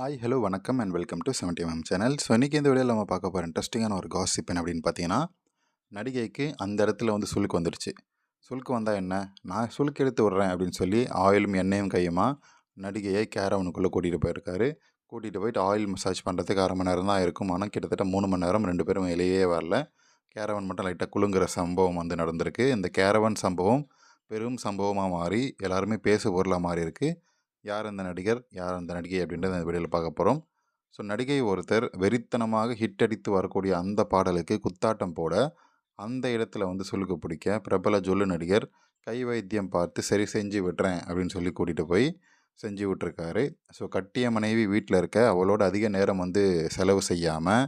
Hi hello வணக்கம் and welcome to seventy MM channel so இன்றைக்கி இந்த வீடியோவில் நம்ம பார்க்க போகிற இன்ட்ரெஸ்டிங்கான ஒரு காசிப் என்ன அப்படின்னு பார்த்தீங்கன்னா நடிகைக்கு அந்த இடத்துல வந்து சுளுக்கு வந்துடுச்சு சுழுக்கு வந்தால் என்ன? நான் சுழுக்கு எடுத்து விட்றேன் அப்படின்னு சொல்லி ஆயிலும் எண்ணெயும் கையுமா நடிகையை கேரவனுக்குள்ளே கூட்டிகிட்டு போயிருக்காரு. கூட்டிகிட்டு போயிட்டு ஆயில் மசாஜ் பண்ணுறதுக்கு அரை மணி நேரம் தான் இருக்கும். ஆனால் கிட்டத்தட்ட மூணு மணி நேரம் ரெண்டு பேரும் வெளியே வரல. கேரவன் மட்டும் லைட்டாக குலுங்குற சம்பவம் வந்து நடந்திருக்கு. இந்த கேரவன் சம்பவம் பெரும் சம்பவமாக மாறி எல்லாருமே பேசு பொருளாக மாறி இருக்குது யார் அந்த நடிகர் யார் அந்த நடிகை அப்படின்றத இந்த வீடியோவில் பார்க்க போகிறோம் ஸோ நடிகை ஒருத்தர் வெறித்தனமாக ஹிட் அடித்து வரக்கூடிய அந்த பாடலுக்கு குத்தாட்டம் போட அந்த இடத்துல வந்து சொல்லுக்கு பிடிக்க பிரபல ஜொல்லு நடிகர் கை வைத்தியம் பார்த்து சரி செஞ்சு விட்டுறேன் அப்படின்னு சொல்லி கூட்டிகிட்டு போய் செஞ்சு விட்டுருக்காரு. ஸோ கட்டிய மனைவி வீட்டில் இருக்க அவளோட அதிக நேரம் வந்து செலவு செய்யாமல்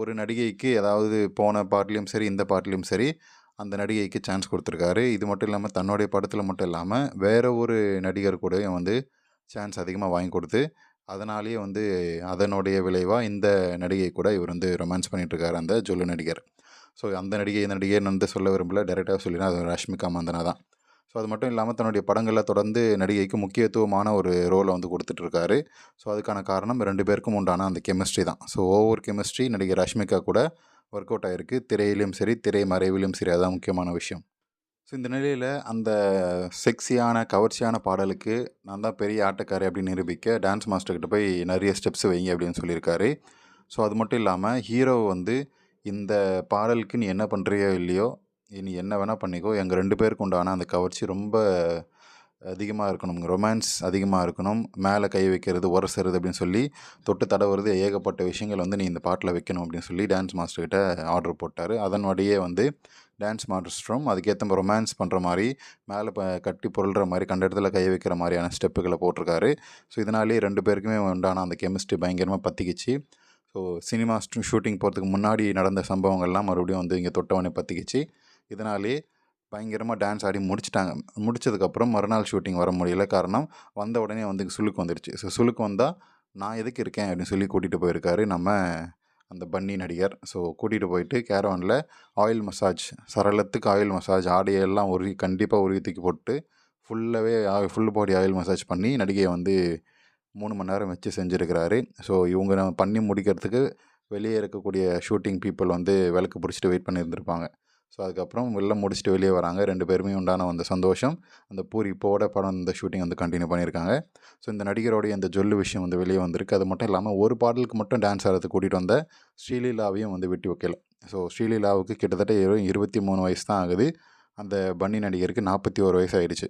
ஒரு நடிகைக்கு ஏதாவது போன பாட்டிலையும் சரி இந்த பாட்டிலையும் சரி அந்த நடிகைக்கு சான்ஸ் கொடுத்துருக்காரு. இது மட்டும் இல்லாமல் தன்னுடைய படத்தில் மட்டும் இல்லாமல் வேறு ஒரு நடிகர் கூடயும் வந்து சான்ஸ் அதிகமாக வாங்கி கொடுத்து அதனாலேயே வந்து அதனுடைய விளைவாக இந்த நடிகை கூட இவர் வந்து ரொமான்ஸ் பண்ணிகிட்ருக்காரு அந்த ஜொல்லு நடிகர். ஸோ அந்த நடிகை இந்த நடிகைன்னு வந்து சொல்ல விரும்பல. டேரெக்டாக சொல்லினா அது ரஷ்மிகா மந்தனா தான். ஸோ அது மட்டும் இல்லாமல் தன்னுடைய படங்களில் தொடர்ந்து நடிகைக்கு முக்கியத்துவமான ஒரு ரோலை வந்து கொடுத்துட்ருக்காரு ஸோ அதுக்கான காரணம் ரெண்டு பேருக்கும் உண்டான அந்த கெமிஸ்ட்ரி தான். ஸோ ஓவர் கெமிஸ்ட்ரி நடிகை ரஷ்மிகா கூட ஒர்க் அவுட் ஆகிருக்கு திரையிலையும் சரி திரை மறைவிலும் சரி அதான் முக்கியமான விஷயம். ஸோ இந்த நிலையில் அந்த செக்ஸியான கவர்ச்சியான பாடலுக்கு நான் தான் பெரிய ஆட்டக்காரி அப்படின்னு நிரூபிக்க டான்ஸ் மாஸ்டர்கிட்ட போய் நிறைய ஸ்டெப்ஸ் வைங்க அப்படின்னு சொல்லியிருக்காரு. ஸோ அது மட்டும் இல்லாமல் ஹீரோ வந்து இந்த பாடலுக்கு நீ என்ன பண்ணுறியோ இல்லையோ நீ என்ன வேணால் பண்ணிக்கோ. எங்கள் ரெண்டு பேருக்கு உண்டான அந்த கவர்ச்சி ரொம்ப அதிகமாக இருக்கணும் ரொமான்ஸ் அதிகமாக இருக்கணும். மேலே கை வைக்கிறது உரசுறது அப்படின்னு சொல்லி தொட்டு தடவுறது ஏகப்பட்ட விஷயங்கள் வந்து நீ இந்த பாட்டில் வைக்கணும் அப்படின்னு சொல்லி டான்ஸ் மாஸ்டர்கிட்ட ஆர்டர் போட்டார். அதன்படியே வந்து டான்ஸ் மாஸ்டரும் அதுக்கேற்ற ரொமான்ஸ் பண்ணுற மாதிரி மேலே ப கட்டி பொருள்ற மாதிரி கண்ட இடத்துல கை வைக்கிற மாதிரியான ஸ்டெப்புகளை போட்டிருக்காரு. ஸோ இதனாலேயே ரெண்டு பேருக்குமே உண்டான அந்த கெமிஸ்ட்ரி பயங்கரமாக பற்றிக்கிச்சு ஸோ சினிமா ஷூட்டிங் போகிறதுக்கு முன்னாடி நடந்த சம்பவங்கள்லாம் மறுபடியும் வந்து இங்கே தொட்டவனை பற்றிக்கிச்சு இதனாலே பயங்கரமாக டான்ஸ் ஆடி முடிச்சிட்டாங்க. முடிச்சதுக்கப்புறம் மறுநாள் ஷூட்டிங் வர முடியல. காரணம் வந்த உடனே வந்து சுழுக்கு வந்துடுச்சு ஸோ சுழுக்கு வந்தால் நான் எதுக்கு இருக்கேன் அப்படின்னு சொல்லி கூட்டிகிட்டு போயிருக்காரு நம்ம அந்த பன்னி நடிகர். ஸோ கூட்டிகிட்டு போயிட்டு கேரவனில் ஆயில் மசாஜ் சரளத்துக்கு ஆயில் மசாஜ் ஆடையெல்லாம் உருகி கண்டிப்பாக உருகி தூக்கி போட்டு ஃபுல்லாகவே ஃபுல் பாடி ஆயில் மசாஜ் பண்ணி நடிகையை வந்து மூணு மணி நேரம் வச்சு செஞ்சுருக்கிறாரு. ஸோ இவங்க நம்ம பண்ணி முடிக்கிறதுக்கு வெளியே இருக்கக்கூடிய ஷூட்டிங் பீப்புள் வந்து விளக்கு பிடிச்சிட்டு வெயிட் பண்ணியிருந்திருப்பாங்க ஸோ அதுக்கப்புறம் வெளில முடிச்சுட்டு வெளியே வராங்க. ரெண்டு பேருமே உண்டான அந்த சந்தோஷம் அந்த பூரிப்போட படம் இந்த ஷூட்டிங் வந்து கண்டினியூ பண்ணியிருக்காங்க. ஸோ இந்த நடிகரோடைய இந்த ஜொல்லு விஷயம் வந்து வெளியே வந்திருக்கு. அது மட்டும் இல்லாமல் ஒரு பாடலுக்கு மட்டும் டான்ஸ் ஆடுறதுக்கு கூட்டிகிட்டு வந்த ஸ்ரீலீலாவையும் வந்து வெட்டி வைக்கல. ஸோ ஸ்ரீலீலாவுக்கு கிட்டத்தட்ட இருபத்தி மூணு வயசு தான் ஆகுது. அந்த பன்னி நடிகருக்கு நாற்பத்தி ஒரு வயசு ஆயிடுச்சு.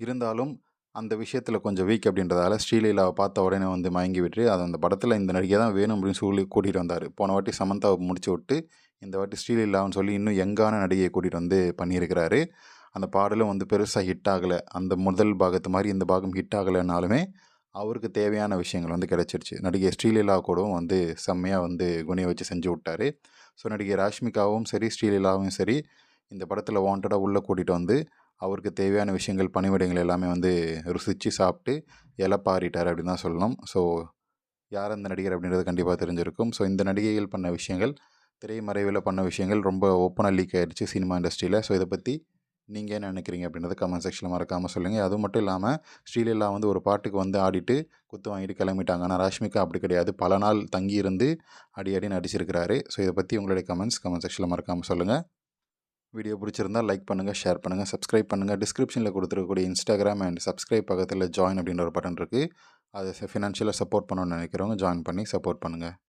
இருந்தாலும் அந்த விஷயத்தில் கொஞ்சம் வீக் அப்படின்றதால ஸ்ரீலீலாவை பார்த்த உடனே வந்து மயங்கி விட்டு அது அந்த படத்தில் இந்த நடிகை தான் வேணும் அப்படின்னு சொல்லி கூட்டிகிட்டு வந்தார். போன வாட்டி சமந்தாவை முடிச்சு விட்டு இந்த வாட்டி ஸ்ரீலீலான்னு சொல்லி இன்னும் யங்கான நடிகையை கூட்டிகிட்டு வந்து பண்ணியிருக்கிறாரு. அந்த பாடலும் வந்து பெருசாக ஹிட் ஆகலை. அந்த முதல் பாகத்து மாதிரி இந்த பாகம் ஹிட் ஆகலைனாலுமே அவருக்கு தேவையான விஷயங்கள் வந்து கிடச்சிருச்சு. நடிகை ஸ்ரீலீலா கூடவும் வந்து செம்மையாக வந்து குணியை வச்சு செஞ்சு விட்டார். ஸோ நடிகை ராஷ்மிகாவும் சரி ஸ்ரீலீலாவும் சரி இந்த படத்தில் வாண்டடாக உள்ளே கூட்டிகிட்டு வந்து அவருக்கு தேவையான விஷயங்கள் பணிவிடங்கள் எல்லாமே வந்து ருசித்து சாப்பிட்டு இலப்பாரிட்டார் அப்படின்னு தான் சொல்லணும். ஸோ யார் அந்த நடிகர் அப்படின்றது கண்டிப்பாக தெரிஞ்சிருக்கும். ஸோ இந்த நடிகைகள் பண்ண விஷயங்கள் திரைமறைவில் பண்ண விஷயங்கள் ரொம்ப ஓப்பனாக லீக் ஆகிடுச்சு சினிமா இண்டஸ்ட்ரியில் ஸோ இதை பற்றி நீங்கள் என்ன நினைக்கிறீங்க அப்படின்றத கமெண்ட் செக்ஷனில் மறக்காமல் சொல்லுங்கள் அது மட்டும் இல்லாமல் ஸ்ரீலீலா வந்து ஒரு பாட்டுக்கு வந்து ஆடிட்டு குத்து வாங்கிட்டு கிளம்பிட்டாங்க. ஆனால் ராஷ்மிகா அப்படி கிடையாது. பல நாள் தங்கி இருந்து அடி அடி நடிச்சிருக்கிறாரு ஸோ இதை பற்றி உங்களுடைய கமெண்ட்ஸ் கமெண்ட் செக்ஷனில் மறக்காமல் சொல்லுங்கள் வீடியோ பிடிச்சிருந்தால் லைக் பண்ணுங்கள் ஷேர் பண்ணுங்கள் சப்ஸ்கிரைப் பண்ணுங்கள் டிஸ்கிரிப்ஷனில் கொடுத்துருக்கக்கூடிய இன்ஸ்டாகிராம் அண்ட் சப்ஸ்கிரைப் பக்கத்தில் ஜாயின் அப்படின்ற ஒரு பட்டன் இருக்குது அதை ஃபினான்ஷியலாக சப்போர்ட் பண்ணணும்னு நினைக்கிறவங்க ஜாயின் பண்ணி சப்போர்ட் பண்ணுங்கள்